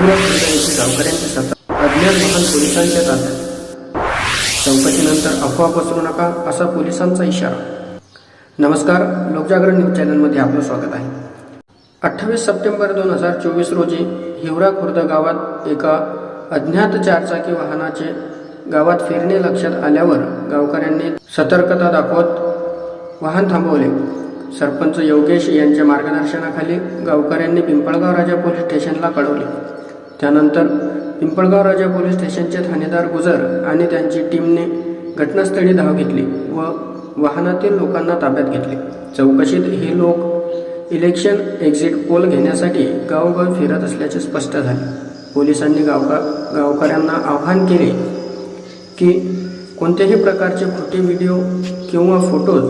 हिवरा खुर्द येथे गावकऱ्यांचे सतत अज्ञात वाहन पोलिसांच्या ताब्यात चौकशीनंतर अफवा पसरू नका असा पोलिसांचा इशारा नमस्कार लोकजागरण न्यूज चॅनलमध्ये आपलं स्वागत आहे. अठ्ठावीस सप्टेंबर दोन हजार चोवीस रोजी हिवरा खुर्द गावात एका अज्ञात चारचाकी वाहनाचे गावात फिरणे लक्षात आल्यावर गावकऱ्यांनी सतर्कता दाखवत वाहन थांबवले. सरपंच योगेश यांच्या मार्गदर्शनाखाली गावकऱ्यांनी पिंपळगाव राजा पोलीस स्टेशनला कळवले. त्यानंतर पिंपळगाव राजा पोलीस स्टेशनचे ठाणेदार गुजर आणि त्यांची टीमने घटनास्थळी धाव घेतली व वाहनातील लोकांना ताब्यात घेतले. चौकशीत हे लोक इलेक्शन एक्झिट पोल घेण्यासाठी गावोगाव फिरत असल्याचे स्पष्ट झाले. पोलिसांनी गावका गावकऱ्यांना आवाहन केले की कोणत्याही प्रकारचे खोटे व्हिडिओ किंवा फोटोज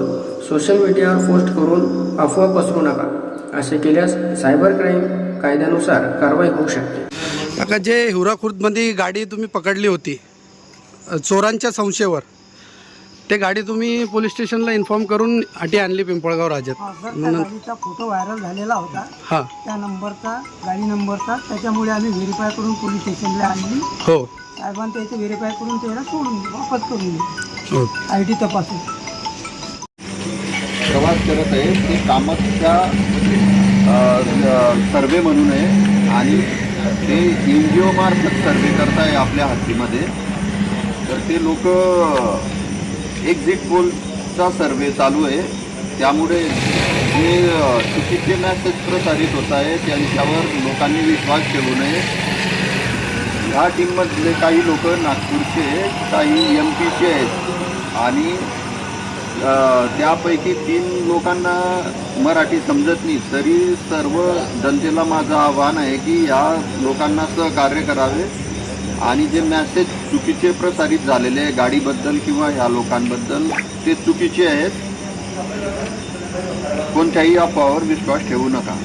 सोशल मीडियावर पोस्ट करून अफवा पसरू नका. असे केल्यास सायबर क्राईम कायद्यानुसार कारवाई होऊ शकते. काका जे हिवरा खुर्दमध्ये गाडी तुम्ही पकडली होती चोरांच्या संशयावर ते गाडी तुम्ही पोलीस स्टेशनला इन्फॉर्म करून अटी आणली पिंपळगाव राज्यात. गाडीचा फोटो व्हायरल झालेला होता. हां. त्या नंबरचा गाडी नंबरचा त्याच्यामुळे आम्ही व्हेरीफाय करून पोलीस स्टेशनला आणली. हो. साहेबांनी त्याचे व्हेरीफाय करून त्याला सोडून वापस करून दिली. हो. आय डी तपासून. प्रवास करत आहे ते कामाच्या सर्वे म्हणून आहे आणि ते एन जी ओमार्फत सर्वे करताय आपल्या हद्दीमध्ये. तर ते लोक एक्झिट पोलचा सर्वे चालू आहे. त्यामुळे जे चुकीचे मॅसेज प्रसारित होत आहे त्यांच्यावर लोकांनी विश्वास ठेवू नये. ह्या टीममधले काही लोक नागपूरचे आहेत, काही एम पीचे आहेत. आणि त्यापैकी तीन लोकांना मराठी समजत नाही. तरी सर्व जनतेला माझं आव्हान आहे की या लोकांना सहकार्य करावे आणि जे मॅसेज चुकीचे प्रसारित झालेले आहे गाडीबद्दल किंवा ह्या लोकांबद्दल ते चुकीचे आहेत. कोणत्याही अफवावर विश्वास ठेवू नका.